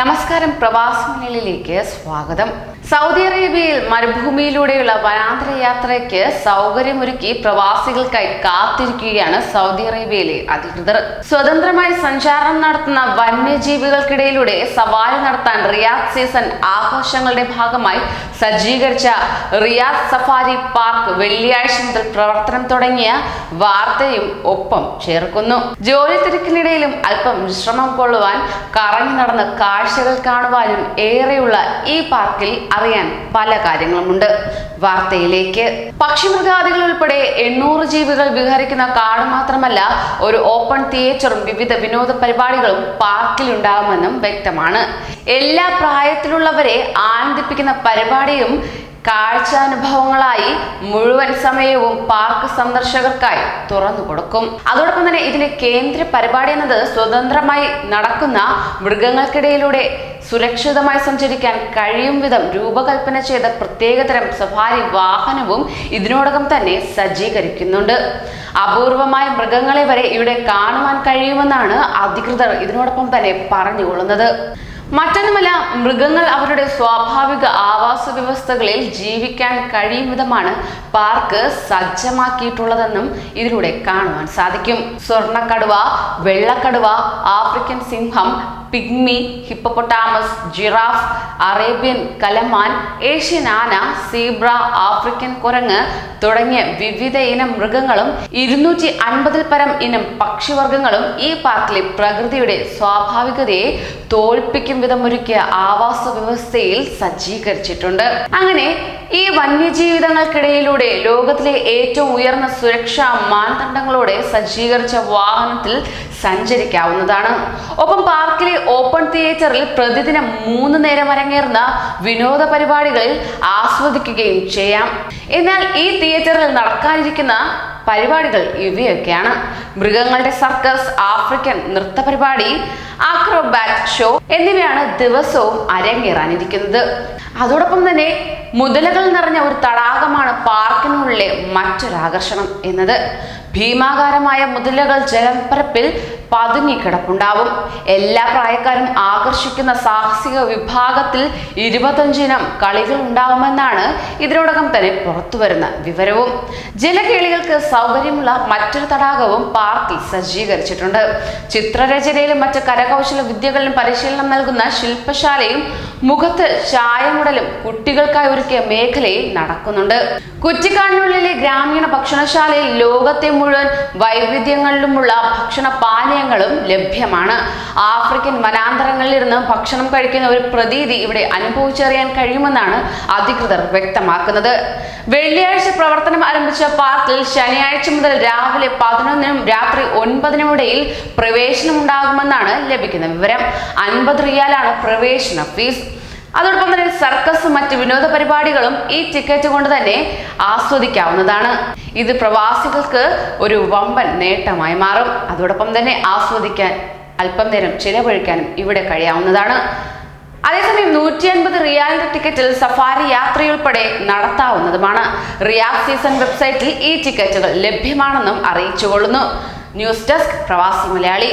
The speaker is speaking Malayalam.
നമസ്കാരം പ്രവാസി സ്വാഗതം. സൗദി അറേബ്യയിൽ മരുഭൂമിയിലൂടെയുള്ള വനാന്തര യാത്രയ്ക്ക് സൗകര്യമൊരുക്കി പ്രവാസികൾക്കായി കാത്തിരിക്കുകയാണ് സൗദി അറേബ്യയിലെ അധികൃതർ. സ്വതന്ത്രമായി സഞ്ചാരം നടത്തുന്ന വന്യജീവികൾക്കിടയിലൂടെ സവാരി നടത്താൻ റിയാദ് സീസൺ ആഘോഷങ്ങളുടെ ഭാഗമായി സജ്ജീകരിച്ച റിയാദ് സഫാരി പാർക്ക് വെള്ളിയാഴ്ച മുതൽ പ്രവർത്തനം തുടങ്ങിയ വാർത്തയും ഒപ്പം ചേർക്കുന്നു. ജോലി തിരക്കിനിടയിലും അല്പം വിശ്രമം കൊള്ളുവാൻ കറങ്ങി നടന്ന് കാഴ്ചകൾ കാണുവാനും ഏറെയുള്ള ഈ പാർക്കിൽ അറിയാൻ പല കാര്യങ്ങളുമുണ്ട്. വാർത്തയിലേക്ക്. പക്ഷിമൃഗാദികൾ ഉൾപ്പെടെ എണ്ണൂറ് ജീവികൾ വിഹരിക്കുന്ന കാട് മാത്രമല്ല ഒരു ഓപ്പൺ തിയേറ്ററും വിവിധ വിനോദ പരിപാടികളും പാർക്കിൽ ഉണ്ടാകുമെന്നും വ്യക്തമാണ്. എല്ലാ പ്രായത്തിലുള്ളവരെ ആനന്ദിപ്പിക്കുന്ന പരിപാടിയും കാഴ്ചാനുഭവങ്ങളായി മുഴുവൻ സമയവും പാർക്ക് സന്ദർശകർക്കായി തുറന്നു കൊടുക്കും. അതോടൊപ്പം തന്നെ ഇതിലെ കേന്ദ്ര പരിപാടി എന്നത് സ്വതന്ത്രമായി നടക്കുന്ന മൃഗങ്ങൾക്കിടയിലൂടെ സുരക്ഷിതമായി സഞ്ചരിക്കാൻ കഴിയും വിധം രൂപകൽപ്പന ചെയ്ത പ്രത്യേകതരം സഫാരി വാഹനവും ഇതിനോടകം തന്നെ സജ്ജീകരിക്കുന്നുണ്ട്. അപൂർവമായ മൃഗങ്ങളെ വരെ ഇവിടെ കാണുവാൻ കഴിയുമെന്നാണ് അധികൃതർ ഇതിനോടൊപ്പം തന്നെ പറഞ്ഞുകൊള്ളുന്നത്. മറ്റൊന്നുമല്ല മൃഗങ്ങൾ അവരുടെ സ്വാഭാവിക ആവാസ വ്യവസ്ഥകളിൽ ജീവിക്കാൻ കഴിയും വിധമാണ് പാർക്ക് സജ്ജമാക്കിയിട്ടുള്ളതെന്നും ഇതിലൂടെ കാണുവാൻ സാധിക്കും. സ്വർണക്കടുവ വെള്ളക്കടുവ ആഫ്രിക്കൻ സിംഹം പിഗ്മി ഹിപ്പോപൊട്ടാമസ് ജിറാഫ് അറേബ്യൻ കലമാൻ ഏഷ്യൻ ആന സീബ്ര ആഫ്രിക്കൻ കുരങ്ങ് തുടങ്ങിയ വിവിധ ഇനം മൃഗങ്ങളും ഇരുന്നൂറ്റി അൻപതിൽ പരം ഇനം പക്ഷിവർഗങ്ങളും ഈ പാർക്കിലെ പ്രകൃതിയുടെ സ്വാഭാവികതയെ തോൽപ്പിക്കും വിധമൊരുക്കിയ ആവാസ വ്യവസ്ഥയിൽ സജ്ജീകരിച്ചിട്ടുണ്ട്. അങ്ങനെ ഈ വന്യജീവിതങ്ങൾക്കിടയിലൂടെ ലോകത്തിലെ ഏറ്റവും ഉയർന്ന സുരക്ഷാ മാനദണ്ഡങ്ങളോടെ സജ്ജീകരിച്ച വാഹനത്തിൽ സഞ്ചരിക്കാവുന്നതാണ്. ഒപ്പം ഓപ്പൺ തിയേറ്ററിൽ പ്രതിദിനം മൂന്ന് നേരം അരങ്ങേറുന്ന വിനോദ പരിപാടികളിൽ ആസ്വദിക്കുകയും ചെയ്യാം. എന്നാൽ ഈ തിയേറ്ററിൽ നടക്കാനിരിക്കുന്ന പരിപാടികൾ ഇവയൊക്കെയാണ്. മൃഗങ്ങളുടെ സർക്കസ് ആഫ്രിക്കൻ നൃത്ത പരിപാടി ആക്രോബാറ്റ് ഷോ എന്നിവയാണ് ദിവസവും അരങ്ങേറാനിരിക്കുന്നത്. അതോടൊപ്പം തന്നെ മുതലകൾ നിറഞ്ഞ ഒരു തടാകമാണ് പാർക്കിനുള്ളിലെ മറ്റൊരാകർഷണം എന്നത്. ഭീമാകാരമായ മുതലകൾ ജലപ്പരപ്പിൽ പതുങ്ങിക്കിടപ്പുണ്ടാവും എല്ലാ പ്രായക്കാരും ആകർഷിക്കുന്ന സാഹസിക വിഭാഗത്തിൽ ഇരുപത്തഞ്ചിനം കളികൾ ഉണ്ടാവുമെന്നാണ് ഇതിനോടകം തന്നെ പുറത്തുവരുന്ന വിവരവും. ജലകേളികൾക്ക് സൗകര്യമുള്ള മറ്റൊരു തടാകവും പാർക്കിൽ സജ്ജീകരിച്ചിട്ടുണ്ട്. ചിത്രരചനയിലും മറ്റ് കരകൗശല വിദ്യകളിലും പരിശീലനം നൽകുന്ന ശില്പശാലയും മുഖത്ത് ചായമുടലും കുട്ടികൾക്കായി ഒരുക്കിയ മേഖലയിൽ നടക്കുന്നുണ്ട്. കുറ്റിക്കാടിനുള്ളിലെ ഗ്രാമീണ ഭക്ഷണശാലയിൽ ലോകത്തെ മുഴുവൻ വൈവിധ്യങ്ങളിലുമുള്ള ഭക്ഷണ പാനീയങ്ങളും ലഭ്യമാണ്. ആഫ്രിക്കൻ വനാന്തരങ്ങളിൽ ഇരുന്ന് ഭക്ഷണം കഴിക്കുന്ന ഒരു പ്രതീതി ഇവിടെ അനുഭവിച്ചറിയാൻ കഴിയുമെന്നാണ് അധികൃതർ വ്യക്തമാക്കുന്നത്. വെള്ളിയാഴ്ച പ്രവർത്തനം ആരംഭിച്ച പാർക്കിൽ ശനിയാഴ്ച മുതൽ രാവിലെ പതിനൊന്നിനും രാത്രി ഒൻപതിനും ഇടയിൽ പ്രവേശനം ഉണ്ടാകുമെന്നാണ് ലഭിക്കുന്ന വിവരം. അൻപത് റിയാലാണ് പ്രവേശന ഫീസ്. അതോടൊപ്പം തന്നെ സർക്കസും മറ്റ് വിനോദ പരിപാടികളും ഈ ടിക്കറ്റ് കൊണ്ട് തന്നെ ആസ്വദിക്കാവുന്നതാണ്. ഇത് പ്രവാസികൾക്ക് ഒരു വമ്പൻ നേട്ടമായി മാറും. അതോടൊപ്പം തന്നെ ആസ്വദിക്കാൻ അല്പം നേരം ചിലവഴിക്കാനും ഇവിടെ കഴിയാവുന്നതാണ്. അതേസമയം നൂറ്റി അൻപത് റിയാലിന്റെ ടിക്കറ്റിൽ സഫാരി യാത്രയുൾപ്പെടെ നടത്താവുന്നതുമാണ്. റിയാദ് സീസൺ വെബ്സൈറ്റിൽ ഈ ടിക്കറ്റുകൾ ലഭ്യമാണെന്നും അറിയിച്ചുകൊള്ളുന്നു. ന്യൂസ് ഡെസ്ക് പ്രവാസി മലയാളി.